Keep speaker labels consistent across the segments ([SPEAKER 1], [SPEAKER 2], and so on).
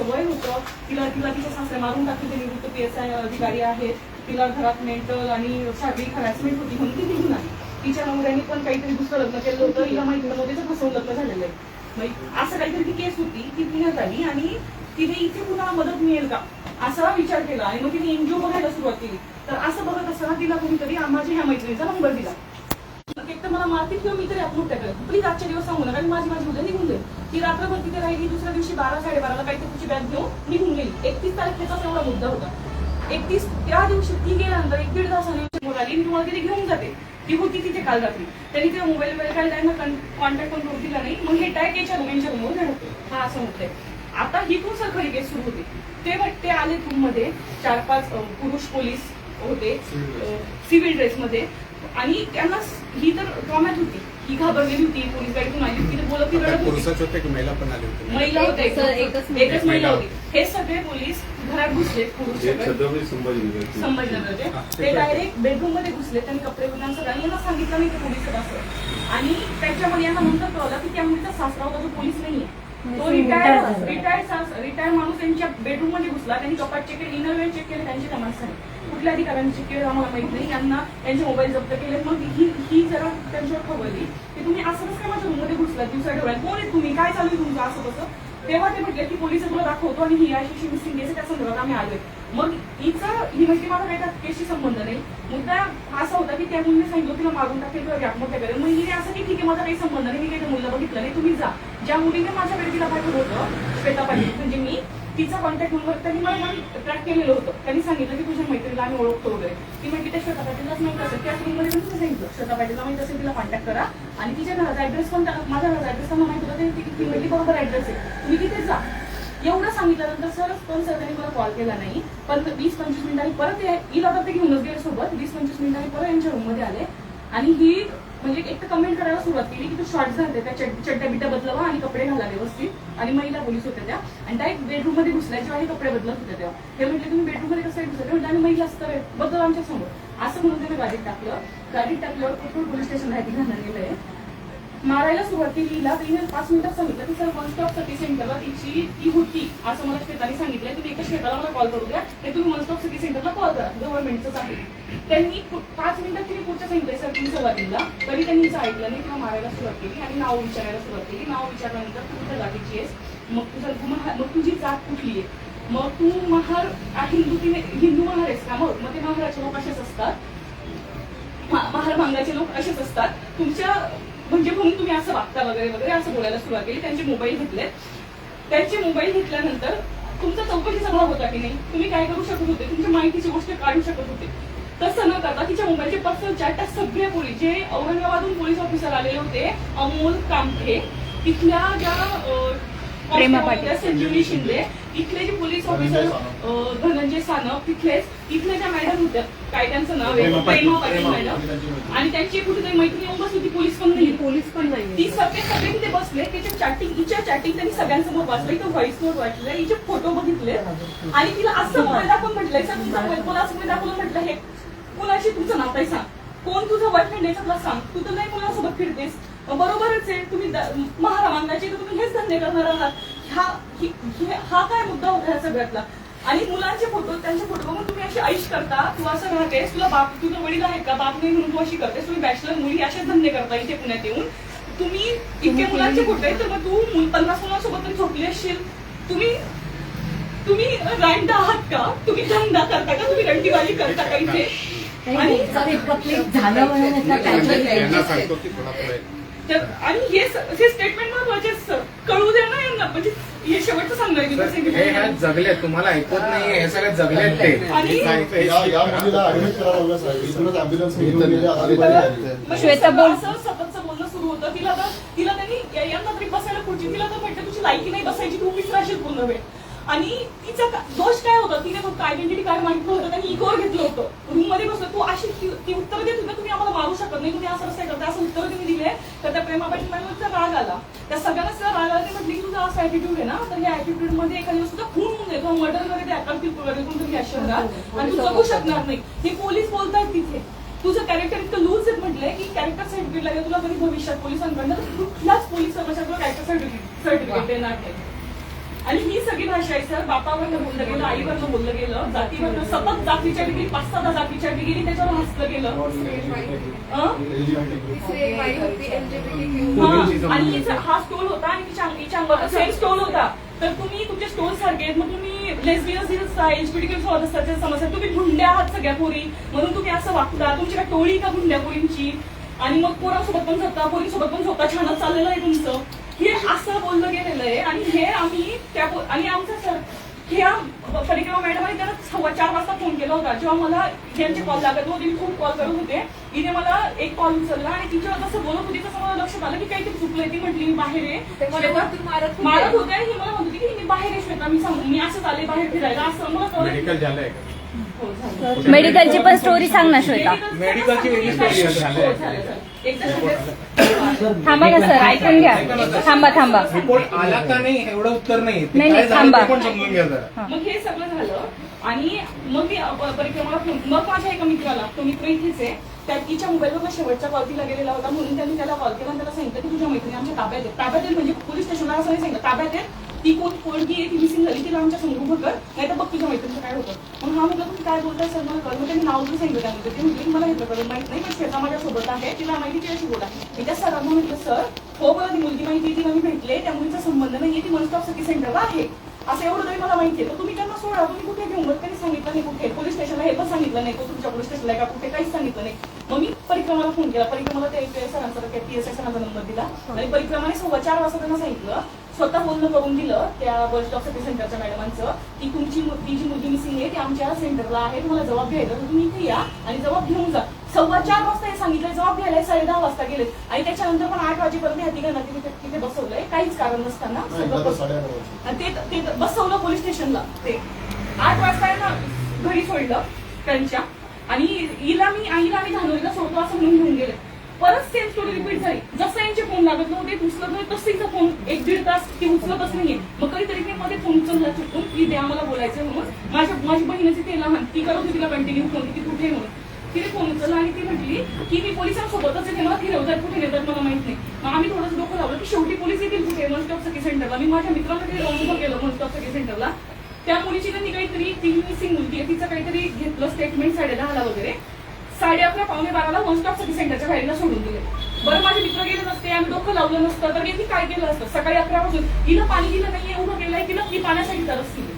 [SPEAKER 1] तिचं वय होतं. तिला तिला तिच्या सासरे मारून टाकली. निवृत्त पी एस आय अधिकारी आहेत तिला घरात मेंटल आणि शारीरिक हरॅसमेंट होती म्हणून ती निघून आली. तिच्या नवऱ्याने पण काहीतरी दुसरं लग्न केलं होतं. हिला माहिती नव्हतं त्याचं फसवून लग्न झालेलं आहे. असं काहीतरी ती केस होती. ती घेण्यात आली आणि तिने इथे कुणाला मदत मिळेल का? असा विचार केला. आणि मग तिने एनजीओ बघायला सुरुवात केली. तर असं बघत असताना तिला कुणीतरी माझ्या ह्या मैत्रिणीचा नंबर दिला. एक तर मला मारतील किंवा मी तरी आत्महत्या करेल प्लीज आजच्या दिवस सांगू नका. आणि माझी माझी उद्या निघून जाईल. ती रात्रभर तिथे राहिली. दुसऱ्या दिवशी बारा साडेबाराला काहीतरी तिची बॅग घेऊन निघून गेली. एकतीस तारखेचाच एवढा मुद्दा होता. एकतीस त्या दिवशी ती गेल्यानंतर एक दीड तासाने आली मी तुम्हाला तिथे घेऊन जाते. ती होती तिथे काल रात्री. त्यांनी ते मोबाईल वगैरे काय त्यांना कॉन्टॅक्ट पण करू दिला नाही. मग हे टॅग याच्या रूमच्या रूमवर धडकतो हा असं होतंय. आता ही खूप सर खरी केस सुरू होती. ते बट ते आले रूममध्ये. चार पाच पुरुष पोलीस होते. सिव्हिल ड्रेसमध्ये आणि त्यांना ही तर ट्रॉमॅट होती. ही घाबरलेली होती पोलीस गाडीतून आली होती बोलत ती रडत होती.
[SPEAKER 2] पुरुषाच होते की महिला पण आली होती?
[SPEAKER 1] महिला होत्या
[SPEAKER 3] एक- एकच महिला.
[SPEAKER 1] होती. हे सगळे पोलीस घरात घुसले पुरुष संभाजीनगरचे.
[SPEAKER 2] ते
[SPEAKER 1] ते? डायरेक्ट बेडरूममध्ये घुसले त्यांनी कपडे बिना सगळ्यांनी यांना सांगितलं नाही ते पोलीस असं? आणि त्याच्यामध्ये यांना नंतर कळलं की त्या मुलीचा सासरा होता जो पोलीस नाहीये. तो
[SPEAKER 3] म्हणजे
[SPEAKER 1] रिटायर्ड
[SPEAKER 3] retired झाला.
[SPEAKER 1] रिटायर्ड रिटायर्ड माणूस त्यांच्या बेडरूममध्ये घुसला त्यांनी कपाट चेक केले इनर वेळ चेक केले त्यांचे त्या माणसाने कुठल्या अधिकाऱ्यांची चेक केलं आम्हाला माहीत नाही. यांना त्यांचे मोबाईल जप्त केले. मग ही ही जरा त्यांच्यावर खवळली की तुम्ही असं कसं काय माझ्या रूममध्ये घुसला दिवसा डोळ्यात कोण आहे तुम्ही? काय चालू आहे तुमचं? असं कसं तेव्हा ते म्हटलं की पोलीस तुला दाखवतो आणि ही अशी मिसिंग केस त्या संदर्भात आम्ही आलोय. मग हिचं ही माहिती माझा काही त्या केसशी संबंध नाही. मुद्दा असा होता की त्या मुलीने सांगितलं तिला मारून टाकेल किंवा आत्महत्या करेल. मग हिने असं की ठीक आहे माझा काही संबंध नाही. मी काही त्या मुलीला बघितलं नाही. तुम्ही जा. ज्या मुलीने माझ्याकडे तिला पाठवलं होतं श्वेता पाटील म्हणजे मी तिचा कॉन्टॅक्ट नंबर त्यांनी मला ट्रॅक केलेलं होतं. त्यांनी सांगितलं की तुझ्या मैत्रीला आम्ही ओळखतो वगैरे. ती म्हटली त्या श्वेता पाटीललाच माहीत असेल. त्याच रूममध्ये पण तिला सांगितलं. श्वेता पाटीलला माहीत असेल तिला कॉन्टॅक्ट करा. आणि तिच्या घराचा ऍड्रेस पण त्या- माझ्या घराचा ऍड्रेस त्यांना माहीत होता. ती म्हटली बरोबर ऍड्रेस आहे. तुम्ही तिथे जा. एवढं सांगितल्यानंतर सरच पण सर त्यांनी मला कॉल केला नाही. पण वीस पंचवीस मिनिटांनी परत ये- हिला तर ते घेऊनच गेले सोबत. वीस पंचवीस मिनिटांनी परत यांच्या रूममध्ये आले. आणि ही म्हणजे एक तर कमेंट करायला सुरुवात केली की तू शॉर्ट झाले त्या चड्ड्या बिट्या बदलावा आणि कपडे घाला व्यवस्थित. आणि महिला पोलीस होत्या त्या. आणि त्या एक बेडरूममध्ये घुसल्या जेव्हा हे कपडे बदलत होत्या तेव्हा हे म्हटले तुम्ही बेडरूममध्ये कसं घुसले म्हणजे आम्ही महिला असतं बदल आमच्यासमोर. असं म्हणून त्यांनी गाडीत टाकलं. गाडीत टाकल्यावर कोथरूड पोलीस स्टेशन माहिती घालण्यात गेलंय. मारायला सुरुवात केली हिला. तिने पाच मिनिटात सांगितलं की सर वन स्टॉप सेंटरला तिची ती होती असं मला श्वेताने सांगितलं तुम्ही एका श्वेताला मला कॉल करू द्या. ते तुम्ही मनस्टॉप सिटी सेंटरला कॉल करा. गव्हर्नमेंटचंच आहे. त्यांनी पाच मिनिटात तिने पुढच्या सांगितलं सर तुम्ही सुरुवातीला तरी त्यांनी हिचं ऐकलं नाही किंवा मारायला सुरुवात केली आणि नाव विचारायला सुरुवात केली. नाव विचारल्यानंतर तू कुठल्या जातीची आहेस? मग तुझा तू मग तुझी जात कुठली आहे? मग तू महार हिंदू तिने हिंदू महार आहेस का? मग मग ते महाराचे लोक असेच असतात. महार भांगाचे लोक असेच असतात. तुमच्या म्हणजे म्हणून तुम्ही असं वागता वगैरे वगैरे असं बोलायला सुरुवात केली. त्यांचे मोबाईल घेतले त्यांचे मोबाईल घेतल्यानंतर तुमचा चौकशीचा सभा होता की नाही? तुम्ही काय करू शकत होते? तुमच्या माहितीची गोष्ट काढू शकत होते. तसं न करता तिच्या मोबाईलचे पर्सनल चॅट त्या सगळे पोलीस जे औरंगाबादहून पोलीस ऑफिसर आलेले होते अमोल कामठे तिथल्या ज्या
[SPEAKER 3] प्रेमा पाटील.
[SPEAKER 1] संजीवनी शिंदे. इथले जे पोलीस ऑफिसर धनंजय सानप तिथलेच. इथल्या ज्या मॅडम होत्या काय त्यांचं नाव आहे?
[SPEAKER 2] प्रेमा पाटील.
[SPEAKER 1] मॅडम आणि त्यांची कुठेतरी मैत्रिणी येऊन बसली ती पोलीस पण नाही
[SPEAKER 3] पोलीस पण नाही
[SPEAKER 1] ती सगळे सगळे तिथे बसले त्याच्या चॅटिंग हिच्या चॅटिंग त्यांनी सगळ्यांसमोर वाचलं. इथं व्हॉइस नोट वाचलं हिचे फोटो बघितले. आणि तिला असं मोबाईल दाखवून म्हटलंय सर तुमचा मोबाईल कोणा असं दाखवून म्हटलं हे कोणाशी तुमचं नातं आहे? सांग. कोण तुझं बॉयफ्रेंड आहे? त्यातला सांग. तू तर नाही मुलासोबत फिरतेस. बरोबरच आहे तुम्ही महारामांगाचे तर तुम्ही हेच धंदे करणार आहात हा हि- हे- हा काय मुद्दा होता ह्या सगळ्यातला आणि मुलांचे फोटो त्यांचे फोटो बघून तुम्ही अशी ऐश करता तू असं राहतेस तुला बाप तुझं वडील आहेत का बाप नाही म्हणून तू अशी करतेस तुम्ही बॅचलर मुली असेच धंदे करता इथे पुण्यात येऊन तुम्ही इतके मुलांचे फोटो आहेत तर मग तू मुल- पन्नास मुलांसोबत तरी झोपली असशील तुम्ही तुम्ही रँड आहात का तुम्ही धंदा करता का तुम्ही रंटीवाली करता का इथे आणि
[SPEAKER 3] झालं म्हणून
[SPEAKER 1] आणि हे स- हे स्टेटमेंट महत्त्वाचे. कळू द्या ना यांना म्हणजे हे शेवटचं
[SPEAKER 2] हे
[SPEAKER 1] की-
[SPEAKER 2] जगले तुम्हाला ऐकत नाहीये हे सगळे जगलेत ते
[SPEAKER 1] आणि-
[SPEAKER 4] या मुलीला ऍडमिट करावं लागलं.
[SPEAKER 1] म्हणजे
[SPEAKER 3] श्वेता बोल.
[SPEAKER 1] सततचं बोलणं सुरू होतं तिला तर तिला त्यांनी यांना तरी बसायला खुर्ची तिला तर म्हटलं तुझी लायकी नाही बसायची तू विसराशील पूर्ण वेळ आणि तिचा दोष काय होता? तिने फक्त आयडेंटिटी कार्ड मागितलं होतं त्यांनी इगोर घेतलं होतं. रूममध्ये बसलं. तू अशी ती उत्तर देत होती तुम्ही आम्हाला मारू शकत नाही तुम्ही असं कसं करता. असं उत्तर तुम्ही दिले तर त्या प्रेमा पाटील मॅडमचा राग आला. त्या सगळ्यांना सुद्धा राग आला. ते म्हटली की तुझा असा ऍटिट्यूड आहे ना तर या ऍटिट्यूडमध्ये एखाद्या दिवस तुझा खून होऊन येतो मर्डर वगैरे ते अकल वगैरे कोणतरी या शहरात. आणि तू जगू शकणार नाही. हे पोलीस बोलतायत तिथे. तुझं कॅरेक्टर इतकं लूज आहे म्हटलंय की कॅरेक्टर सर्टिफिकेट लागेल तुला कधी भविष्यात. पोलिसांकडनं कुठल्याच पोलीस कर्मचाऱ्याला कॅरेक्टर सर्टिफिकेट सर्टिफिकेट देणार नाही. आणि ही सगळी भाषा आहे सर. बापावरनं बोललं गेलं आईवरनं बोललं गेलं जातीवरनं सतत जातीच्या डिग्री पाच सहा जातीच्या डिग्री त्याच्यावर हसलं गेलं. अं? हा, आणि हा स्टोल होता आणि तिच्या अंगावर सेम स्टोल होता. तर तुम्ही तुमचे स्टोल सारखे आहेत मग तुम्ही लेसबियन्स असतात समस्या. तुम्ही गुंड्या आहात सगळ्या पोरी. म्हणून तुम्ही असं वागता. तुमची काय टोळी का गुंड्या पोरींची? आणि मग पोरांसोबत पण झोपता पोरींसोबत पण झोपता. छानच चाललेलं आहे तुमचं. हे असं बोललं गेलेलं आहे आणि हे आम्ही त्या आणि आमचं सर ह्या परिक्रमा मॅडमाने त्यांना सव्वा चार वाजता फोन केला होता. जेव्हा मला यांचे कॉल लागत होते मी खूप कॉल करत होते. तिने मला एक कॉल उचलला आणि तिच्यावर जसं बोलत होती तसं मला लक्षात आलं की काहीतरी चुकलंय. ती म्हटली मी बाहेर आहे. मारत होते आणि ही मला म्हणत होती की मी बाहेर आहे श्वेता मी सांगू मी असं आले बाहेर फिरायला. असं मला कळलं.
[SPEAKER 2] मेडिकल झालंय का?
[SPEAKER 1] हो.
[SPEAKER 3] मेडिकलची पण स्टोरी सांग ना श्वेता.
[SPEAKER 2] मेडिकलची वेगळी
[SPEAKER 1] झालं, सगळं-
[SPEAKER 3] थांबा ना सर. ऐकून घ्या. थांबा थांबा.
[SPEAKER 2] रिपोर्ट आला का नाही एवढं उत्तर नाही ते
[SPEAKER 3] नाही,
[SPEAKER 2] काय
[SPEAKER 3] नाही,
[SPEAKER 2] झालं
[SPEAKER 3] थांबा.
[SPEAKER 2] ते पण समजून घ्या जरा.
[SPEAKER 1] मग हे सगळं झालं आणि मग मी फोन मग माझ्या एका मित्राला तो मित्र इथेच आहे. त्या तिच्या मोबाईलवर शेवटच्या कॉलतीला गेलेला होता. म्हणून त्यांनी त्याला कॉल केला त्याला सांगितलं की तुझ्या मैत्रिणी आमच्या ताब्यात आहेत. ताब्यात आहेत म्हणजे पोलीस स्टेशनला असं नाही सांगितलं. ताब्यात आहेत. ती कोण पोरगी आहे? ती मिसिंग झाली. तिला आमच्यासमोर उभं कर. नाही तर बघ तुझ्या मैत्रिणीचं काय होतं. मग हा म्हटलं तुम्ही काय बोलताय सर? मला कळलं. त्यांनी नाव पण सांगितलं त्यामध्ये. ते म्हणजे मला हे कळलं माहीत नाही पण श्वेता माझ्यासोबत आहे. तिला माहिती तिच्याशी बोला. मी त्या सरांना म्हटलं सर हो मला ती मुलगी माहिती तिला मी भेटले. त्या मुलीचा संबंध नाही ती वन स्टॉप सखी सेंटरला आहे. असं एवढं तरी मला माहिती आहे. तर तुम्ही त्यांना सोडा. तुम्ही कुठे घेऊन बघ त्यांनी सांगितलं नाही कुठे. पोलीस स्टेशनला सांगितलं नाही को तुमच्या आहे का? कुठे काहीच सांगितलं नाही. मग मी परिक्रमाला फोन केला. परिक्रमाला त्या सरांचा पी एस आय सरांचा नंबर दिला. आणि परिक्रमाने सव्वा चार वाजता त्यांना सांगितलं स्वतः बोलणं करून दिलं त्या बस स्टॉप सिटी सेंटरच्या मॅडमांचं की तुमची ती जी मुलगी मिसिंग आहे ती आमच्या सेंटरला आहे तुम्हाला जबाब घ्यायचा तर तुम्ही इथे या आणि जबाब घेऊन जा. सव्वा चार वाजता हे सांगितलं जबाब घ्यायला साडे दहा वाजता गेले आणि त्याच्यानंतर पण आठ वाजेपर्यंत ह्या तिघांना तिथे तिथे बसवलंय. काहीच कारण नसताना ते ते बसवलं पोलीस स्टेशनला. ते आठ वाजता आहे ना घरी सोडलं. त्यांच्या. आणि हिला मी आईला आम्ही धानोरीला सोडतो असं म्हणून घेऊन गेले. परत सेम स्टोरी रिपीट झाली. जसं यांचे फोन लागत नव्हते उचलत नाही तसं फोन एक दीड तास ती उचलतच नाहीये. मग कधीतरी मी मध्ये फोन उचलला चुकून की द्या मला बोलायचं म्हणून. माझ्या माझी बहिणीची ते लहान ती करत होती तिला कंटिन्यू फोन ती कुठे म्हणून? तिने फोन उचलला आणि ती म्हटली की मी पोलिसांसोबतच येते मला फिरवतात कुठे नेतात मला माहीत नाही. मग आम्ही थोडंसं डोकं लावलं की शेवटी पोलीस येतील कुठे? मनस्टॉप सखी सेंटरला मी माझ्या मित्रांकडे जाऊन गेलो केलं वन सखी सेंटरला त्या मुलीची त्यांनी काहीतरी ती मिसिंग मुलगी आहे. तिचं काहीतरी घेतलं स्टेटमेंट साडे दहाला वगैरे. साडे अकरा पावणे बाराला वन स्टॉप सखी सेंटरच्या गाडीला सोडून दिले. बरं माझे मित्र गेले नसते आम्ही डोकं लावलं नसतं तर यांनी काय केलं असतं? सकाळी अकरा वाजून हिला पाणी दिलं नाहीये उभं केलंय तिला ती पाण्यासाठी तरच केली.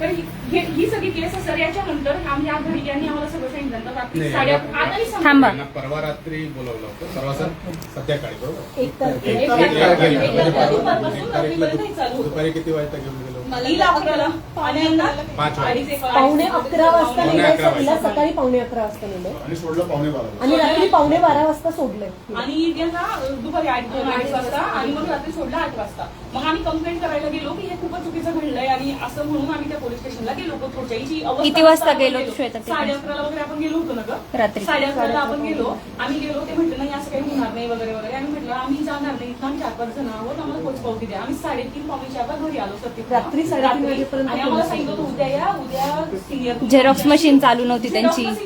[SPEAKER 1] तर ही हे- ही सगळी केस सर याच्यानंतर आम्ही या घरी यांनी आम्हाला सगळं सांगितलं.
[SPEAKER 2] नाही,
[SPEAKER 1] मी.
[SPEAKER 3] थांबा.
[SPEAKER 2] परवा रात्री बोलवलं होतं. परवा सर संध्याकाळी बरोबर?
[SPEAKER 3] एक तर
[SPEAKER 1] एक
[SPEAKER 2] एक
[SPEAKER 1] तारखेला-.
[SPEAKER 2] दुपारी किती वाजता घेऊन गेलो?
[SPEAKER 1] हिला अकराला आणि यांना
[SPEAKER 2] पाच वाजता.
[SPEAKER 1] अडीच एक
[SPEAKER 5] पावणे अकरा वाजता
[SPEAKER 2] पावणे
[SPEAKER 5] निघायचं.
[SPEAKER 2] अकरा वाजता.
[SPEAKER 5] सकाळी पावणे अकरा वाजता नेलं.
[SPEAKER 4] आणि सोडलं पावणे बारा
[SPEAKER 5] आणि रात्री पावणे बारा वाजता सोडलंय.
[SPEAKER 1] आणि दुपारी आठ दोन अडीच वाजता. आणि मग रात्री सोडला आठ वाजता. मग आम्ही कंप्लेंट करायला गेलो की हे खूपच चुकीचं घडलंय आणि असं म्हणून आम्ही त्या पोलीस स्टेशनला गेलो हिची अवस्था
[SPEAKER 3] किती वाजता
[SPEAKER 1] आपण
[SPEAKER 3] गेलो श्वेता?
[SPEAKER 1] साडे अकराला वगैरे आपण गेलो होतो ना ग?
[SPEAKER 3] रात्री.
[SPEAKER 1] साडे अकराला आपण गेलो. आम्ही गेलो ते म्हटलं नाही असं काही होणार नाही वगैरे वगैरे. आम्ही म्हटलं आम्ही जाणार नाही. इथं आम्ही चार पाच जण आहोत. आम्हाला पोच पावती द्या. आम्ही साडेतीन पावणे चारला घरी आलो सर तिथून.
[SPEAKER 5] रात्री
[SPEAKER 3] झेरॉक्स मशीन चालू नव्हती त्यांची.
[SPEAKER 1] मला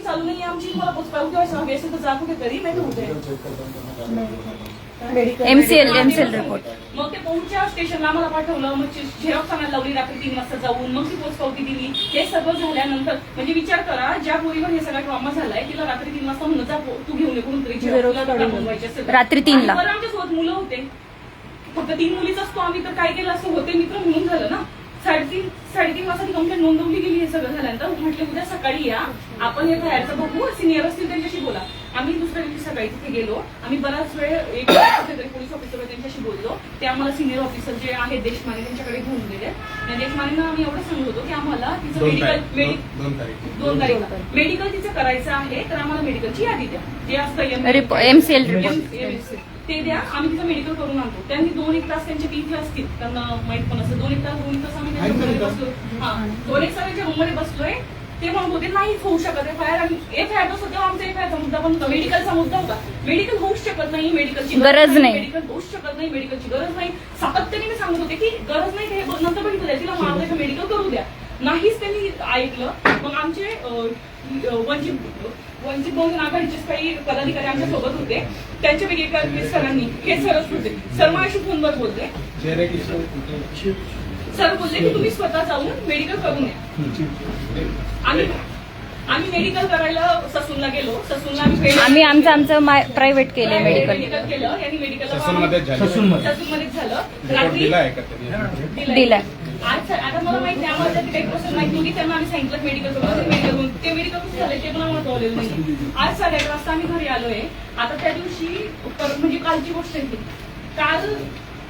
[SPEAKER 3] एमसीएल एमसीएल रिपोर्ट
[SPEAKER 1] मग ते पौंडच्या स्टेशनला आम्हाला पाठवलं मग झेरॉक्स आणायला लावली रात्री तीन वाजता जाऊन मग ती पोच पावती दिली. हे सगळं झाल्यानंतर म्हणजे विचार करा ज्या पोरीवर हे सगळा ट्रॉमा झालाय तिला रात्री तीन वाजता म्हणून जा तू घेऊन ये असेल तर.
[SPEAKER 3] रात्री तीनला.
[SPEAKER 1] आमच्यासोबत मुलं होते. फक्त तीन मुलीच असतो आम्ही तर काय केलं असतं होते मित्र म्हणून झालं ना. साडेतीन साडेतीन वाजता ती कंप्लेंट नोंदवली गेली हे सगळं झाल्यानंतर म्हटले उद्या सकाळी या. आपण हे बाहेरचं बघू. सिनियर असतील त्यांच्याशी बोला. आम्ही दुसऱ्या दिवशी सकाळी तिथे गेलो. आम्ही बराच वेळ एक पोलीस ऑफिसर त्यांच्याशी बोललो. ते आम्हाला सिनियर ऑफिसर जे आहेत देशमाने त्यांच्याकडे घेऊन गेले. आणि देशमानेंना आम्ही एवढं सांगत होतो की आम्हाला तिचं
[SPEAKER 2] दोन
[SPEAKER 1] मेडिकल
[SPEAKER 2] दोन- तारीख.
[SPEAKER 1] मेडिकल तिचं करायचं आहे तर आम्हाला मेडिकलची यादी द्या. जे असतं.
[SPEAKER 3] MCL.
[SPEAKER 1] ते द्या आम्ही तिचं मेडिकल करून आणतो. त्यांनी दोन एक तास त्यांचे तिथे असतील. त्यांना माहीत पण असतं दोन एक तास दोन एक तास आम्ही त्यांच्या
[SPEAKER 4] आहे
[SPEAKER 1] रूममध्ये
[SPEAKER 4] का?
[SPEAKER 1] बसलो हा. दोन एक तास रूममध्ये बसलोय. ते म्हणत होते नाहीच होऊ शकत F I R F I R सुद्धा आमचा एफ आय आरचा मुद्दा पण मेडिकलचा मुद्दा होता. मेडिकल होऊच शकत नाही मेडिकलची
[SPEAKER 3] गरज नाही.
[SPEAKER 1] मेडिकल होऊच शकत नाही मेडिकलची गरज नाही. सातत्याने मी सांगत होते की गरज नाही हे नंतर बघितलं तिला मारलं मेडिकल करू द्या. नाहीच त्यांनी ऐकलं. मग आमचे वंचित वंचित बहुजन आघाडीचे काही पदाधिकारी आमच्यासोबत होते. त्यांच्यापैकी एका सरांनी हे सरच होते सर माझ्याशी फोनवर
[SPEAKER 2] की
[SPEAKER 1] सर बोलले की तुम्ही स्वतः जाऊन मेडिकल करून या. आम्ही आम्ही मेडिकल करायला ससूनला गेलो. ससूनला आम्ही
[SPEAKER 3] आम्ही आमचं आमचं प्रायव्हेट केलंय मेडिकल
[SPEAKER 1] मेडिकल केलं. यांनी मेडिकल
[SPEAKER 2] ससूनमध्ये झाली.
[SPEAKER 1] रात्री
[SPEAKER 3] दिलाय.
[SPEAKER 1] आज सर आता मला माहिती आम्हाला त्याची माहिती त्यांना आम्ही सांगितलं मेडिकल मेडिकल ते मेडिकल कसं झालं ते पण आम्हाला कळलेलं नाही. आज साडे अकरा वाजता आम्ही घरी आलोय. आता त्या दिवशी म्हणजे कालची गोष्ट आहे काल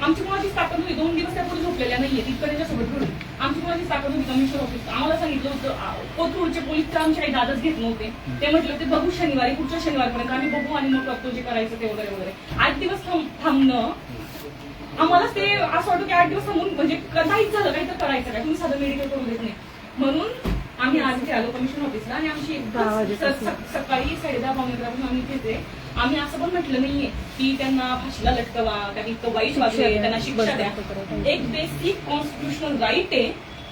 [SPEAKER 1] आमची कोणाची ताकद होती? दोन दिवस त्या पुढे झोपलेल्या नाहीये तिथं त्यांच्यासोबत घडून. आमची कोणाची ताकद होती? कमिशनर ऑफिस आम्हाला सांगितलं होतं कोथरूडचे पोलीस तर आमचे काही दादच घेत नव्हते. ते म्हटलं ते बघू शनिवारी पुढच्या शनिवारपर्यंत आम्ही बघू आणि मग करतो जे करायचं ते वगैरे वगैरे. आठ दिवस थांब- थांबणं आम्हाला ते असं वाटतं की आठ दिवस थांबून म्हणजे काहीच झालं काही तर करायचं काय तुम्ही साधं मेडिकल करून देत नाही. म्हणून आम्ही आज इथे आलो कमिशन ऑफिसला आणि आमची सकाळी साडेदहा पावणे अकरापासून आम्ही येते. आम्ही असं पण म्हटलं नाहीये की त्यांना फाशीला लटकवा त्यांनी तो वाईट वागले त्यांना शिक्षा द्या. एक बेसिक कॉन्स्टिट्युशनल राईट आहे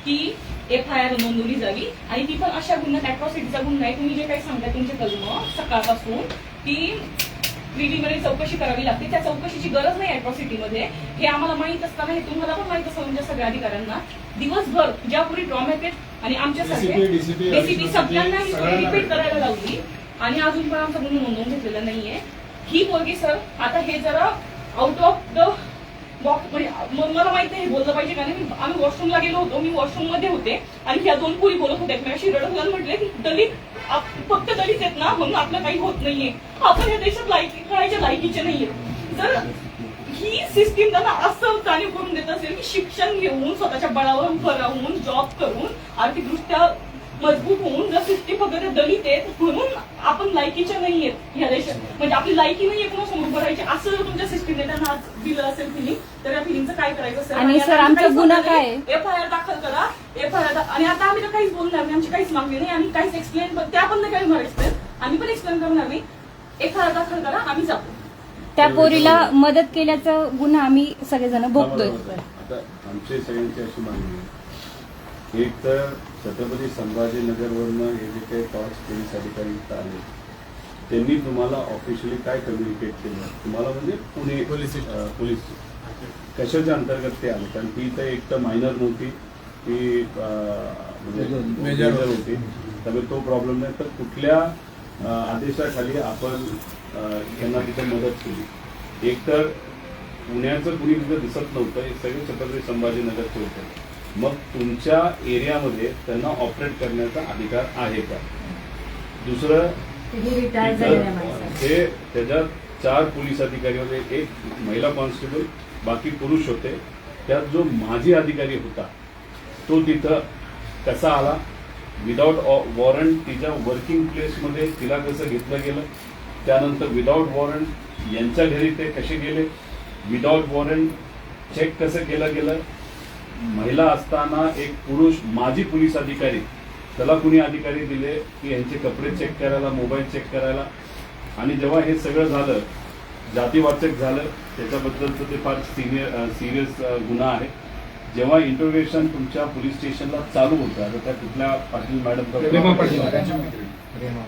[SPEAKER 1] की एफ आय आर नोंदवली जावी. आणि ती पण अशा गुन्ह्यात अॅट्रॉसिटीचा गुन्हा आहे. तुम्ही जे काही सांगताय तुमचे कलम सकाळपासून की प्रिलिमिनरी चौकशी करावी लागते. त्या चौकशीची गरज नाही अॅट्रॉसिटीमध्ये हे आम्हाला माहीत असताना हे तुम्हाला पण माहीत असतं म्हणजे सगळ्या अधिकाऱ्यांना. दिवसभर ज्यापूर्वी ड्रॉमॅक आहेत आणि आमच्यासारखे डीसीपी सगळ्यांना ही
[SPEAKER 4] सगळ्यांना.
[SPEAKER 1] रिपीट करायला लावली. आणि अजून पण आमचा गुन्हा नोंदवून घेतलेला नाहीये. ही पोरगी सर आता हे जरा आउट ऑफ द बॉक्स म्हणजे मला माहीत नाही बोललं पाहिजे का नाही. आम्ही वॉशरूमला गेलो होतो मी वॉशरूममध्ये होते. आणि ह्या दोन पोरी बोलत होत्या. मी अशी रडत घालून म्हटले की दलित आप- फक्त दलित आहेत ना म्हणून आपलं काही होत नाहीये. आपण या देशात लायकी करायच्या लायकीचे नाहीये. जर ही सिस्टीम त्यांना असं जाणीव करून देत असेल की शिक्षण घेऊन स्वतःच्या बळावर उभं राहून जॉब करून आर्थिकदृष्ट्या मजबूत होऊन जर सिस्टीम वगैरे दलित आहेत म्हणून आपण लायकीच्या नाहीयेत या देशात. म्हणजे आपली लायकी नाहीये कोणा समोर उभं राहायची असं जर तुमच्या सिस्टीमने त्यांना आज दिलं असेल फिलिंग तर या फिलिंगचं काय करायचं असेल
[SPEAKER 3] आणि सर, आमचा गुन्हा काय? आहे?
[SPEAKER 1] एफ आय आर दाखल करा एफ आय आर आणि आता आम्ही तर काहीच बोलणार नाही आमची काहीच मागणी नाही आम्ही काहीच एक्सप्लेन त्या पण नाही करणार एक्सप्लेन आम्ही पण एक्सप्लेन करणार नाही. एफ आय आर दाखल करा आम्ही जातो
[SPEAKER 3] त्या पोरीला मदत केल्याचं गुन्हा आम्ही सगळेजण भोगतोय
[SPEAKER 6] आता आमची सगळ्यांची अशी मागणी आहे. एक तर छत्रपती संभाजीनगरवरनं हे जे काही टॉर्च पोलीस अधिकारी आले त्यांनी तुम्हाला ऑफिशियली काय कम्युनिकेट केलं? तुम्हाला म्हणजे पुणे
[SPEAKER 2] पोलीस
[SPEAKER 6] पोलीस कशाच्या अंतर्गत ते आले? कारण ती इथं एक तर मायनर नव्हती ती म्हणजे मेजर
[SPEAKER 2] होती.
[SPEAKER 6] त्यामुळे तो प्रॉब्लेम नाही. तर कुठल्या आदेशाखाली आपण यांना तिथे मदत केली? एक तर पुण्याचं कुणी तिथं दिसत नव्हतं हे सगळे छत्रपती संभाजीनगरचे होते. मग तुमच्या एरियामध्ये त्यांना ऑपरेट करण्याचा अधिकार आहे का? दुसरं हे त्याच्यात चार पोलीस अधिकारी होते एक महिला कॉन्स्टेबल बाकी पुरुष होते. त्यात जो माजी अधिकारी होता तो तिथं कसा आला? विदाऊट वॉरंट तिच्या वर्किंग प्लेसमध्ये तिला कसं घेतलं गेलं? त्यानंतर विदाऊट वॉरंट यांच्या घरी ते कसे गेले? विदाऊट वॉरंट चेक कसं केलं गेलं? महिला असताना एक पुरुष माजी पोलीस अधिकारी त्याला कुणी अधिकारी दिले की यांचे कपडे चेक करायला मोबाईल चेक करायला? आणि जेव्हा हे सगळं झालं जातीवाचक झालं त्याच्याबद्दलचं ते फार सिनियर सिरियस गुन्हा आहे. जेव्हा इंटरोगेशन तुमच्या पोलीस स्टेशनला चालू होतं आता त्या कुठल्या पाटील मॅडम.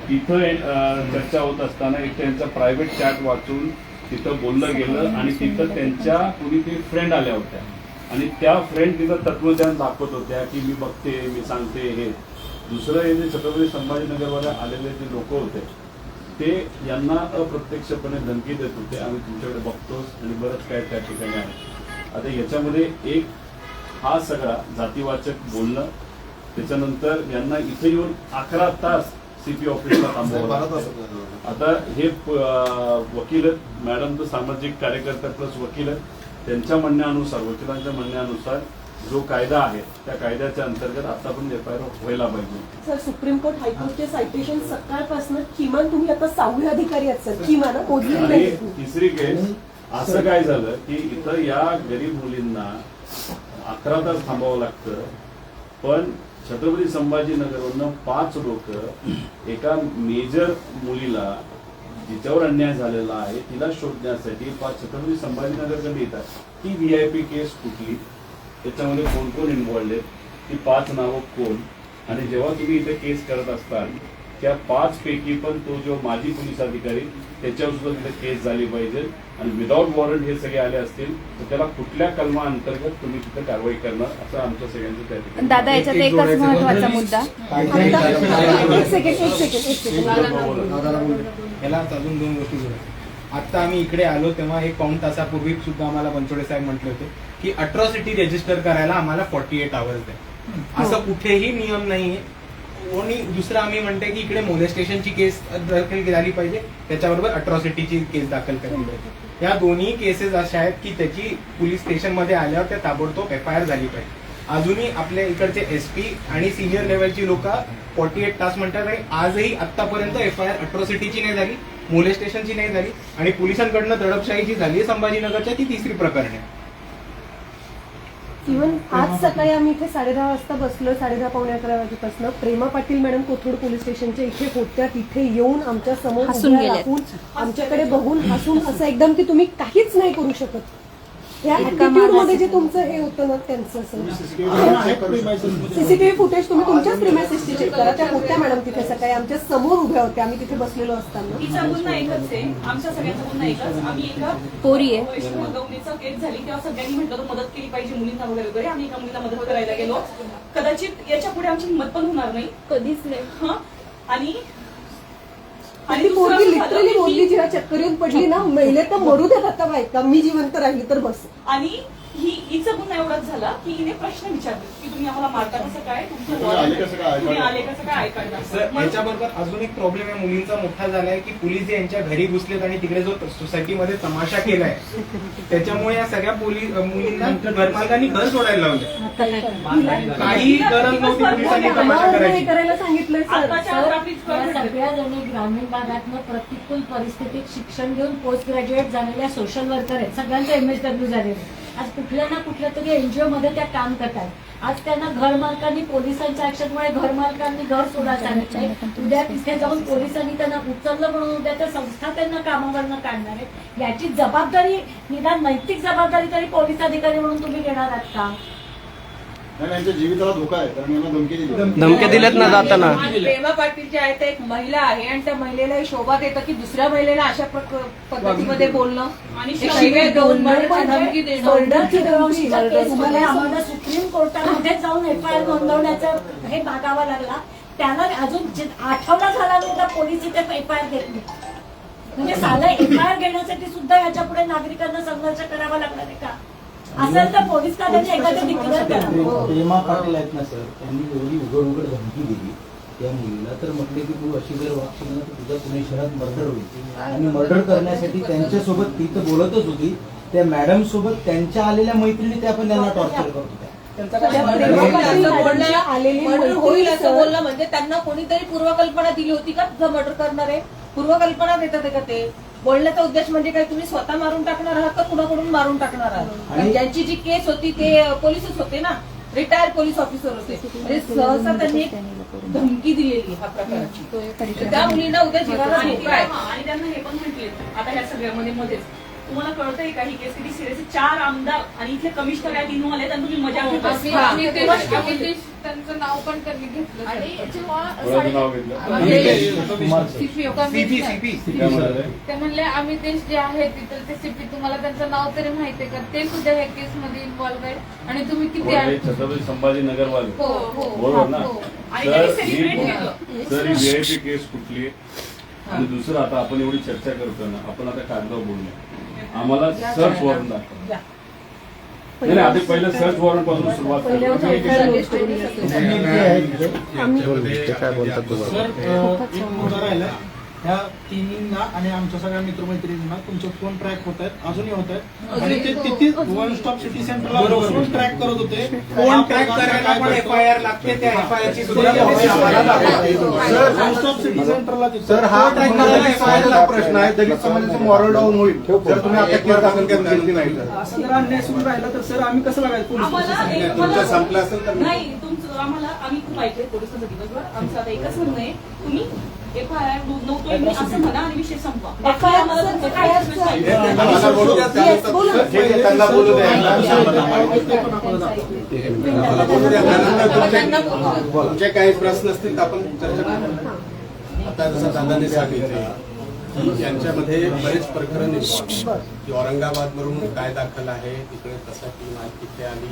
[SPEAKER 6] तिथं चर्चा होत असताना एक त्यांचा प्रायव्हेट चॅट वाचून तिथं बोललं गेलं आणि तिथं त्यांच्या कुणीतरी फ्रेंड आल्या होत्या. आणि त्या फ्रेंड तिथं तत्वज्ञान दाखवत होत्या की मी बघते मी सांगते हे. दुसरं हे जे छत्रपती संभाजीनगरमध्ये आलेले जे लोक होते ते यांना अप्रत्यक्षपणे धमकी देत होते आम्ही तुमच्याकडे बघतोच आणि बरंच काय त्या ठिकाणी आहे. आता याच्यामध्ये एक हा सगळा जातीवाचक बोलणं त्याच्यानंतर यांना इथे येऊन अकरा तास सीपी ऑफिसला.
[SPEAKER 4] तास
[SPEAKER 6] आता हे वकील आहेत. मॅडम तर सामाजिक कार्यकर्ता प्लस वकील आहेत. त्यांच्या म्हणण्यानुसार वकिलांच्या म्हणण्यानुसार जो कायदा आहे त्या कायद्याच्या अंतर्गत आता पण एफ आय आर व्हायला पाहिजे
[SPEAKER 5] सर सुप्रीम कोर्ट हायकोर्टचे सायटेशन सकाळपासून किमान तुम्ही आता सहावे अधिकारी आहात सर किमान
[SPEAKER 6] आणि. तिसरी केस असं काय झालं की इथं या गरीब मुलींना अकरा तास थांबावं लागतं पण छत्रपती संभाजीनगरवरनं पाच लोक एका मेजर मुलीला जिच्यावर अन्याय झालेला आहे तिला शोधण्यासाठी पाच छत्रपती संभाजीनगरकडे येतात ती व्ही आय पी केस कुठली त्याच्यामध्ये कोण कोण इन्व्हॉल्ड आहेत ती पाच नावं कोण आणि जेव्हा तुम्ही इथे केस करत असताल त्या पाच पैकी पण तो जो माजी पोलीस अधिकारी त्याच्यावर सुद्धा तिथे केस झाली पाहिजे आणि विदाऊट वॉरंट हे सगळे आले असतील तर त्याला कुठल्या कलमा अंतर्गत तुम्ही तिथे कारवाई करणार असं आमच्या सगळ्यांचं त्या ठिकाणी
[SPEAKER 3] दादा याच्यात एकच महत्त्वाचा मुद्दा
[SPEAKER 5] एक सेकंड एक सेकंड एक सेकंड
[SPEAKER 7] यालाच अजून दोन गोष्टी जोडा आता आम्ही इकडे आलो तेव्हा एक पाऊण तासापूर्वी सुद्धा आम्हाला बनसोडे साहेब म्हटले होते की अट्रॉसिटी रेजिस्टर करायला आम्हाला फॉर्टी एट आवर्स द्या असं कुठेही नियम नाहीये. आणि दुसरं आम्ही म्हणते की इकडे मोलेस्टेशनची केस दाखल झाली पाहिजे त्याच्याबरोबर अट्रॉसिटीची केस दाखल केली पाहिजे. या दोन्ही केसेस अशा आहेत की त्याची पोलीस स्टेशनमध्ये आल्यावर त्या ताबडतोब एफ आय आर झाली पाहिजे. अजूनही आपल्या इकडचे एस पी आणि सिनियर लेवलची लोक फॉर्टी एट तास म्हणतात आणि आजही आतापर्यंत एफ आय आर अट्रॉसिटीची नाही झाली मोलेस्टेशनची नाही झाली आणि पोलिसांकडनं दडपशाहीची झाली संभाजीनगरच्या ती तिसरी प्रकरण. आहे
[SPEAKER 5] इव्हन आज सकाळी आम्ही इथे साडेदहा वाजता बसलो साडेदहा पावणे अकरा वाजेपासून. प्रेमा पाटील मॅडम कोथरूड पोलीस स्टेशनच्या इथे होत्या तिथे येऊन आमच्यासमोर आमच्याकडे बघून हसून असं एकदम की तुम्ही काहीच नाही करू शकत. या
[SPEAKER 3] इतका ऍटिट्यूडमध्ये
[SPEAKER 5] जे तुमचं हे होतं ना त्यांचं असं.
[SPEAKER 4] चेक करू शकतो.
[SPEAKER 5] सीसीटीव्ही फुटेज तुम्ही तुमच्याच प्रिमायसेसची चेक करा. त्या होत्या मॅडम तिथे सकाळी आमच्यासमोर उभ्या होत्या. आम्ही तिथे बसलेलो असताना.
[SPEAKER 1] तिचा गुन्हा एकच आहे. आमच्या सगळ्यांचा गुन्हा एकच. आम्ही एका
[SPEAKER 3] पोरी आहे.
[SPEAKER 1] वैष्णव गवणीचा केस झाली तेव्हा सगळ्यांनी म्हटलं होतं मदत केली पाहिजे मुलींना वगैरे वगैरे. आम्ही एका मुलीला मदत करायला गेलो. कदाचित याच्यापुढे आमची हिंमत पण होणार नाही.
[SPEAKER 3] कधीच नाही.
[SPEAKER 1] हं? आणि
[SPEAKER 5] आणि पोरगी लिटरली बोलली जेव्हा चक्कर येऊन पडली ना मैले तर मरू देत आता बायका मी जिवंत राहिली तर बस.
[SPEAKER 1] आणि ही हिचा गुन्हा एवढाच झाला की हिने प्रश्न विचारले की तुम्ही आम्हाला मारता कसं काय तुमचं
[SPEAKER 4] तुम्ही आले कसं काय?
[SPEAKER 1] तुम्ही? आले कसं.
[SPEAKER 7] सर
[SPEAKER 1] मग-
[SPEAKER 7] याच्याबरोबर अजून एक प्रॉब्लेम आहे मुलींचा मोठा झालाय की पोलीस जे यांच्या घरी घुसलेत आणि तिकडे जो सोसायटीमध्ये तमाशा केलाय त्याच्यामुळे या सगळ्या पोलीस मुलींना घरमालकांनी घर सोडायला लावले काही गरज नव्हती पोलिसांनी तमाशा
[SPEAKER 5] आम्हाला
[SPEAKER 7] करायची
[SPEAKER 5] करायला सांगितलंय सर
[SPEAKER 1] आताच्या ट्रॅफिक
[SPEAKER 8] या सगळ्या जणी ग्रामीण भागातनं प्रतिकूल परिस्थितीत शिक्षण घेऊन पोस्ट ग्रॅज्युएट झालेल्या सोशल वर्कर आहेत सगळ्यांचं एमएसडब्ल्यू झालेलं आहे. आज कुठल्या ना कुठल्या तरी एनजीओ मध्ये त्या काम करतात. आज त्यांना घरमालकांनी पोलिसांच्या ऍक्शनमुळे घरमालकांनी घर सोडा सांगितलंय. उद्या तिथे जाऊन पोलिसांनी त्यांना उचललं म्हणून उद्या त्या संस्था त्यांना कामावरनं काढणार आहेत. याची जबाबदारी निदान नैतिक जबाबदारी तरी पोलीस अधिकारी म्हणून तुम्ही घेणार आहात का?
[SPEAKER 4] नाही, यांच्या जीविताला धोका आहे कारण यांना धमकी दिली.
[SPEAKER 9] धमक्या दिल्यात ना जाताना.
[SPEAKER 10] आणि प्रेमा पाटील जे आहे ते एक महिला आहे आणि त्या महिलेला हे शोभात येतं की दुसऱ्या महिलेला अशा प्रक- पद्धतीमध्ये बोलणं.
[SPEAKER 1] आणि
[SPEAKER 10] शिव्या देऊन
[SPEAKER 5] मर्डर
[SPEAKER 10] मर्डरची धमकी देणं.
[SPEAKER 5] मर्डरची
[SPEAKER 8] आम्हाला सुप्रीम कोर्टामध्ये जाऊन एफ आय आर नोंदवण्याचा हे मागावा लागला. त्याला अजून जे- आठवडा झाला नाही तर पोलीस इथे एफ आय आर घेतली म्हणजे साधं एफ आय आर घेण्यासाठी सुद्धा याच्यापुढे नागरिकांना संघर्ष करावा लागणार आहे का? असेल तर पोलीस खात्याने
[SPEAKER 9] प्रेमा पाटील आहेत ना सर? त्यांनी एवढी उघड उघड धमकी दिली त्या मुलीला. तर म्हटले की तू अशी जर वागशील ना तर तुझा पुणे शहरात मर्डर होईल. आणि मर्डर करण्यासाठी त्यांच्यासोबत ती तर बोलतच होती. त्या मॅडम सोबत त्यांच्या आलेल्या मैत्रिणी त्या पण त्यांना टॉर्चर करत होत्या.
[SPEAKER 10] मर्डर होईल असं. बोलणं म्हणजे त्यांना कोणीतरी पूर्वकल्पना दिली होती का? तुझं मर्डर करणार आहे पूर्वकल्पना देतात का ते? बोलण्याचा उद्देश म्हणजे काय तुम्ही स्वतः मारून टाकणार आहात का कुणाकडून मारून टाकणार आहात? ज्यांची जी केस होती ते पोलीसच होते ना. रिटायर्ड पोलीस ऑफिसर होते. म्हणजे सहसा त्यांनी एक धमकी दिलेली हा प्रकारची. त्या मुलींना उद्या जीवाला
[SPEAKER 1] आणि
[SPEAKER 10] धोका
[SPEAKER 1] तिला-
[SPEAKER 10] आहे.
[SPEAKER 1] आणि त्यांना हे पण म्हटले. आता ह्या सगळ्यामध्ये मध्येच. तुम्हाला कळतंय का? ही केस किती सिरियस चार आमदार आणि इथले कमिशनर आहेत इन्व्हॉल्व आहेत आणि तुम्ही मजा घेता
[SPEAKER 10] हा.
[SPEAKER 1] म्हणजे-
[SPEAKER 11] ते त्यांचं नाव पण त्यांनी घेतलं. आणि जेव्हा ते म्हणले. आम्ही देश जे आहे तिथं ते सीपी. तुम्हाला त्यांचं नाव तरी माहिती आहे का? ते सुद्धा या केस मध्ये इन्व्हॉल्व आहेत. आणि तुम्ही किती
[SPEAKER 6] हे
[SPEAKER 11] आहे
[SPEAKER 6] छत्रपती संभाजी नगरवाले.
[SPEAKER 11] हो हो
[SPEAKER 6] बरोबर ना?
[SPEAKER 11] हो.
[SPEAKER 1] आणि त्यांनी
[SPEAKER 6] सर ही
[SPEAKER 1] केलं.
[SPEAKER 6] सर ही व्हीआयपी केस कुठली आहे? आणि दुसरं आता आपण एवढी चर्चा करतोय ना आपण आता कागदावर बोलूया आम्हाला सर्च वॉरंट दाखवा नाही आधी पहिलं सर्च वॉरंटपासून सुरुवात करू. तुम्ही
[SPEAKER 5] चौथ्या
[SPEAKER 7] ह्या तिन्हींना आणि आमच्या सगळ्या मित्रमैत्रिणींना तुमचे फोन ट्रॅक होत आहेत अजूनही होत आहेत. आणि ते तिथे वन स्टॉप सिटी सेंटरला बरोबर. ट्रॅक करत होते. फोन ट्रॅक करायला पण एफ आय आर लागते. त्या एफ आय आर ची सुद्धा वन स्टॉप सिटी सेंटरला
[SPEAKER 4] सर हा प्रश्न आहे दलित समाजाचं मॉरल डाऊन होईल. जर तुम्ही आता केस दाखल केली नाही. तर
[SPEAKER 7] अन्याय सुरू राहिला तर सर आम्ही कसं लागायचं
[SPEAKER 1] एक
[SPEAKER 4] तुमचं संपलं असेल तर
[SPEAKER 1] नाही तुमचं आम्हाला आम्ही खूप ऐकले पोलिसांचं दिवसभर. आमचं आता एकच म्हणणं आहे तुम्ही एफ आय आर नव्हतोय मी असं म्हणा आणि विषय संपवा बाकी
[SPEAKER 5] FIR
[SPEAKER 1] आम्हाला
[SPEAKER 5] सर,
[SPEAKER 1] तुमचं
[SPEAKER 5] FIR
[SPEAKER 1] काही
[SPEAKER 5] सर.
[SPEAKER 1] नाही.
[SPEAKER 4] त्यांना बोलू द्या,
[SPEAKER 5] Yes, बोला.
[SPEAKER 4] ठीक आहे, त्यांना बोलू द्या तुमचे काही प्रश्न असतील तर आपण चर्चा करू
[SPEAKER 2] आता जसं दादाने सांगितलं की यांच्यामध्ये बरेच प्रकरण involved. की औरंगाबादवरून काय दाखल आहे तिकडे कसं टीम आहे तिथे आली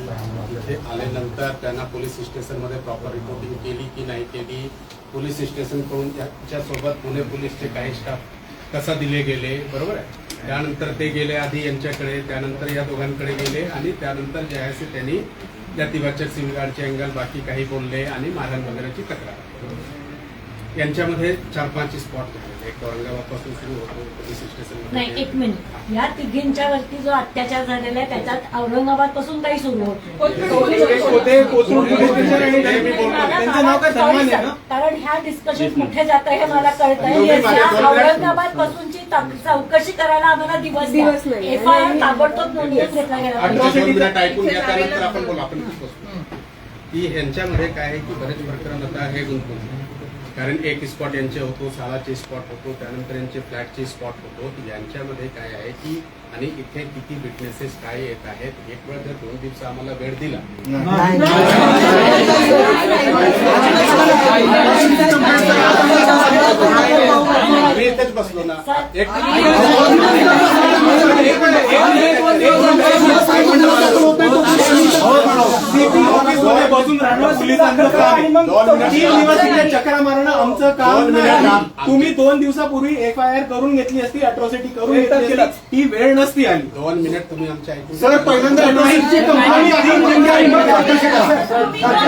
[SPEAKER 2] तिथे आल्यानंतर त्यांना पोलीस स्टेशनमध्ये प्रॉपर रिपोर्टिंग केली की नाही केली? पोलीस स्टेशनकडून त्याच्यासोबत पुणे पोलीसचे काही स्टाफ कसा दिले गेले? बरोबर आहे? त्यानंतर ते गेले आधी यांच्याकडे त्यानंतर या दोघांकडे गेले आणि त्यानंतर जे आहे ते त्यांनी जातीवाचक सिमगार्डचे अँगल बाकी काही बोलले आणि मारहाण वगैरेची तक्रार यांच्यामध्ये चार पाच स्पॉट एक औरंगाबादपासून सुरू होतो पोलीस स्टेशन
[SPEAKER 8] नाही एक मिनिट या तिघींच्या वरती जो अत्याचार झालेला आहे त्याच्यात औरंगाबादपासून काही सुरू होत कारण ह्या डिस्कशन कुठे जात आहे हे मला कळत आहे औरंगाबाद पासूनची चौकशी करायला आम्हाला दिवस
[SPEAKER 5] दिवस नाही.
[SPEAKER 8] एफ आय आर ताबडतोब नोंदवून घेतला गेला
[SPEAKER 2] की ह्यांच्यामध्ये काय आहे की बरेच प्रकरण आता हे गुंतवून कारण एक स्पॉट यांचे होतो सालाचे स्पॉट होतो त्यानंतर यांचे फ्लॅटचे स्पॉट होतो. यांच्यामध्ये काय आहे की आणि इथे किती विटनेसेस काय येत आहेत एक वेळ जर दोन दिवस आम्हाला वेळ दिला. इथेच बसलो ना एक
[SPEAKER 7] बसून राहणं पोलिसांचं काम आहे.
[SPEAKER 2] दोन मिनिट.
[SPEAKER 7] तीन दिवस इकडे चक्रा मारणं आमचं काम. नाही. तुम्ही दोन दिवसापूर्वी एफ आय आर करून घेतली असती अट्रॉसिटी करून घेतली असती ही वेळ नसती आली
[SPEAKER 2] दोन मिनिट तुम्ही आमच्या ऐकून
[SPEAKER 4] सर पहिल्यांदा अट्रॉसिटीची कंप्लेंट आधी म्हणजे आम्ही करा.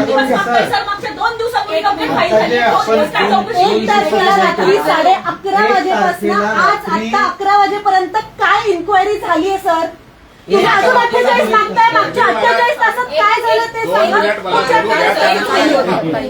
[SPEAKER 1] दोन दिवसापूर्वी कंप्लेंट फाईल झाली आहे. दोन दिवस काय चौकशी
[SPEAKER 5] एक
[SPEAKER 1] केली?
[SPEAKER 5] तारखेला रात्री साडे अकरा वाजेपासून आज आता अकरा वाजेपर्यंत काय इन्क्वायरी झाली आहे सर तुम्ही अजून अठ्ठेचाळीस मागताय मागच्या अठ्ठेचाळीस तासात काय झालं ते
[SPEAKER 2] दोन
[SPEAKER 5] सांगा.
[SPEAKER 2] मिनिट मला
[SPEAKER 5] तुमच्या
[SPEAKER 2] बोलू द्या,
[SPEAKER 5] काय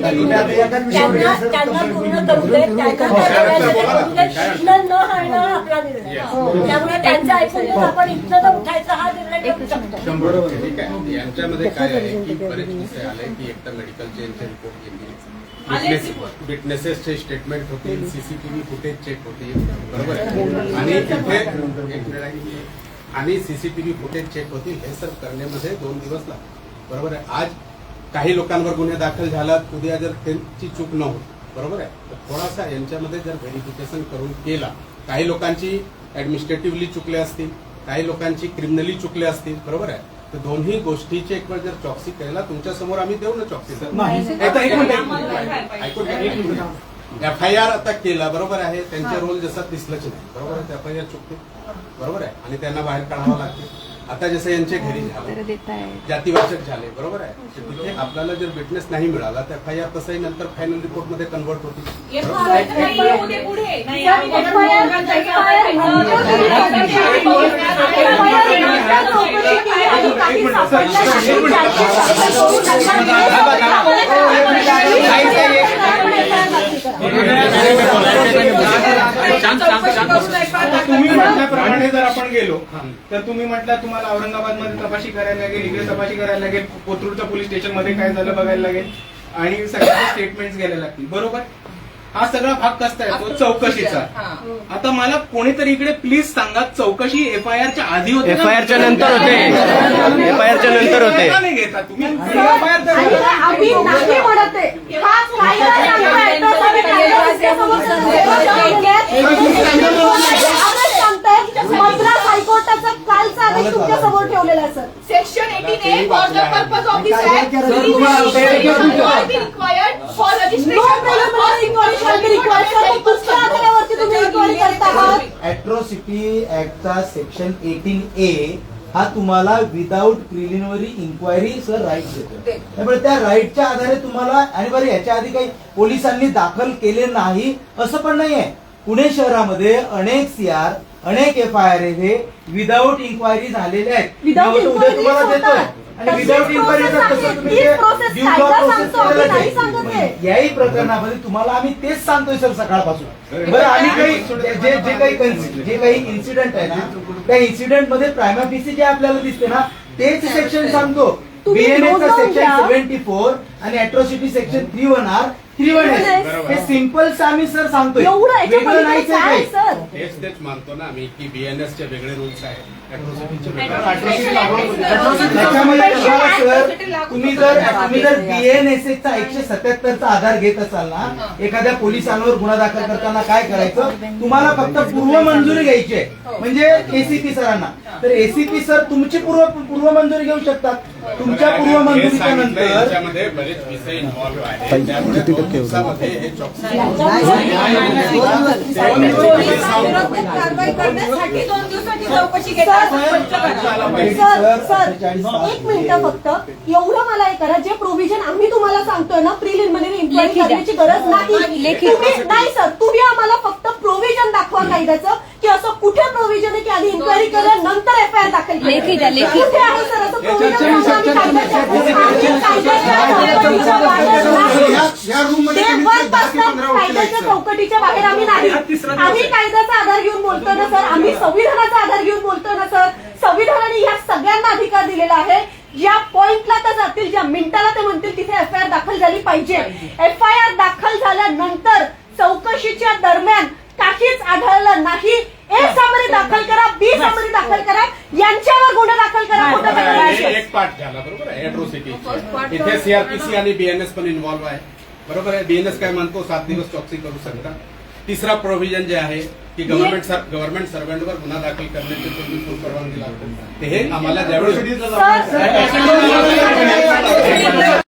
[SPEAKER 2] त्यानंतर-
[SPEAKER 8] त्यांना त्यांना पूर्ण करू दे त्यांना त्या वेळेमध्ये करू दे. इथनं न हलणं हा. आपला निर्णय. आहे. त्यामुळे त्यांचं ऐकून घेऊन आपण इथनं तर उठायचा हा निर्णय शकतो.
[SPEAKER 2] शंभर टक्के ठीक आहे. यांच्यामध्ये काय आहे की बरेच विषय आले की एकतर मेडिकलचे यांचे रिपोर्ट घेतले विटनेसेसचे स्टेटमेंट होतील सीसीटीव्ही फुटेज चेक होतील बरोबर आहे? आणि आहे. आणि सीसीटीव्ही फुटेज चेक होतील हे सर करण्यामध्ये दोन दिवस लागतील बरोबर आहे? आज काही लोकांवर गुन्हे दाखल झालात उद्या जर त्यांची चूक न होत बरोबर आहे? तर थोडासा यांच्यामध्ये जर व्हेरिफिकेशन करून केला काही लोकांची ऍडमिनिस्ट्रेटिव्हली चुकले असतील काही लोकांची क्रिमिनली चुकले असतील बरोबर आहे? तर दोन्ही गोष्टीची एक वेळ जर चौकसी केला तुमच्यासमोर आम्ही देऊ ना चौकसी?
[SPEAKER 7] नाही. आता एक मिनिट, एक मिनिट.
[SPEAKER 2] ऐकून घ्या एफ आय आर आता केला बरोबर आहे? त्यांचे रोल जसा दिसलंच नाही. बरोबर आहे? एफ आय आर चुकते. बरोबर आहे? आणि त्यांना बाहेर काढावं लागते. आता जसं यांचे घरी झाले जातीवाचक झाले बरोबर आहे तिथे आपल्याला जर विटनेस नाही मिळाला तर एफ आय आर तसंही नंतर फायनल रिपोर्टमध्ये कन्वर्ट होती
[SPEAKER 7] तुम्ही म्हटल्याप्रमाणे जर आपण गेलो तर तुम्ही म्हटलं तुम्हाला औरंगाबादमध्ये तपाशी करायला लागेल इकडे तपाशी करायला लागेल कोथरूडच्या पोलीस स्टेशनमध्ये काय झालं बघायला लागेल आणि सगळ्यांचे स्टेटमेंट घ्यायला लागतील. बरोबर? हा सगळा भाग कसला येतो चौकशीचा. आता मला कोणीतरी इकडे प्लीज सांगा चौकशी एफ आय आरच्या आधी होते
[SPEAKER 12] एफ आय आरच्या नंतर होते. एफ आय आरच्या नंतर होते.
[SPEAKER 7] का नाही घेता तुम्ही.
[SPEAKER 5] सर, आणि आम्ही नाही म्हणत आहे. हा कायदा सांगतोय, तो आम्ही कायदा रस्त्यासमोर आम्ही सांगताय, मद्रास हायकोर्टाचा कालचा आदेश तुमच्यासमोर ठेवलेला आहे, sir.
[SPEAKER 1] Section 18A for the purpose of this act. required for
[SPEAKER 5] no
[SPEAKER 1] registration.
[SPEAKER 9] Atrocity ऍक्टचा section eighteen A हा तुम्हाला without preliminary inquiry sir right देतो. त्यामुळे त्या राईटच्या आधारे तुम्हाला आणि बरं याच्या आधी काही पोलिसांनी दाखल केले नाही असं पण नाहीये. पुणे शहरामध्ये अनेक सीआर अनेक एफ आय आर हे विदाऊट इन्क्वायरी झालेले आहेत. उद्या तुम्हाला देतोय.
[SPEAKER 5] आम्ही नाही. सांगत आहे.
[SPEAKER 9] याही प्रकरणामध्ये तुम्हाला आम्ही तेच सांगतोय सर सकाळपासून बरं आणि काही जे जे काही जे काही इन्सिडेंट आहे ना त्या इन्सिडेंटमध्ये प्रायमाफिसी जे आपल्याला दिसते ना तेच सेक्शन सांगतो
[SPEAKER 5] नोंदवून
[SPEAKER 9] सेक्शन. सेव्हन्टी फोर आणि atrocity section three one R three one
[SPEAKER 5] बरोबर.
[SPEAKER 9] हे सिंपल आम्ही सर सांगतोय वेगळं काही.
[SPEAKER 5] सर
[SPEAKER 2] हेच तेच मानतो ना आम्ही की बीएनएस चे वेगळे रूल्स आहेत
[SPEAKER 9] तुम्ही जर तुम्ही जर बीएनएसएचा एकशे सत्याहत्तरचा आधार घेत असाल ना एखाद्या पोलिसांवर गुन्हा दाखल करताना काय करायचं तुम्हाला फक्त पूर्व मंजुरी घ्यायची आहे म्हणजे एसीपी सरांना तर एसीपी सर तुमची पूर्व पूर्व मंजुरी घेऊ शकतात तुमच्या पूर्व
[SPEAKER 2] हे
[SPEAKER 9] मंजुरीच्या नंतर
[SPEAKER 2] बरेच विषय इन्व्हॉल्व्ह आहेत त्यामुळे हे चौकशी
[SPEAKER 10] कारवाई करण्यासाठी दोन दिवसाची चौकशी घेतात
[SPEAKER 5] सर सर एक मिनिट फक्त. एवढं मला हे करा जे प्रोव्हिजन आम्ही तुम्हाला सांगतोय ना प्रिलिमिनरी इन्क्वायरी
[SPEAKER 3] लेखी द्या.
[SPEAKER 5] करण्याची गरज नाही.
[SPEAKER 3] लेखी.
[SPEAKER 5] तुम्ही नाही सर तुम्ही आम्हाला फक्त प्रोव्हिजन दाखवा कायद्याचं. असं कुठे प्रोव्हिजन आहे की आधी इन्क्वायरी केलं नंतर एफ आय आर दाखल केली.
[SPEAKER 3] लेखी द्या, लेखी.
[SPEAKER 5] कुठे आहे सर असं आम्ही कायद्याच्या- आम्ही कायद्याच्या चौकटीच्या बाहेर नाही.
[SPEAKER 9] या- या रूममध्ये
[SPEAKER 5] ते
[SPEAKER 9] कमीत
[SPEAKER 5] वर
[SPEAKER 9] कमी दहा ते
[SPEAKER 5] बसतात,
[SPEAKER 9] पंधरा
[SPEAKER 5] कायद्याच्या. चौकटीच्या बाहेर आम्ही नाही. आम्ही कायद्याचा आधार घेऊन बोलतोय ना सर. आम्ही संविधानाचा आधार घेऊन बोलतोय ना सर. संविधानाने या सगळ्यांना अधिकार दिलेला आहे. ज्या पॉइंटला ते जातील ज्या मिनिटाला ते म्हणतील तिथे एफ आय आर दाखल झाली पाहिजे. एफ आय आर दाखल झाल्यानंतर चौकशीच्या दरम्यान काहीच आढळलं नाही ए सामरी दाखल करा बी सामरी दाखल करा यांच्यावर गुन्हा दाखल करा
[SPEAKER 2] हे
[SPEAKER 5] करायचं?
[SPEAKER 2] एक पार्ट झाला बरोबर आहे अॅट्रॉसिटी इथे सीआरपीसी आणि बीएनएस पण इन्व्हॉल्व्ह आहे बरोबर आहे बीएनएस काय म्हणतो सात दिवस चौकसी करू शकता तिसरा प्रोव्हिजन जे आहे की गव्हर्नमेंट गव्हर्नमेंट सर्वंटवर गुन्हा दाखल करण्याची तुम्ही पूर्व परवानगी लागते ते हे आम्हाला ज्यावेळेस
[SPEAKER 5] सर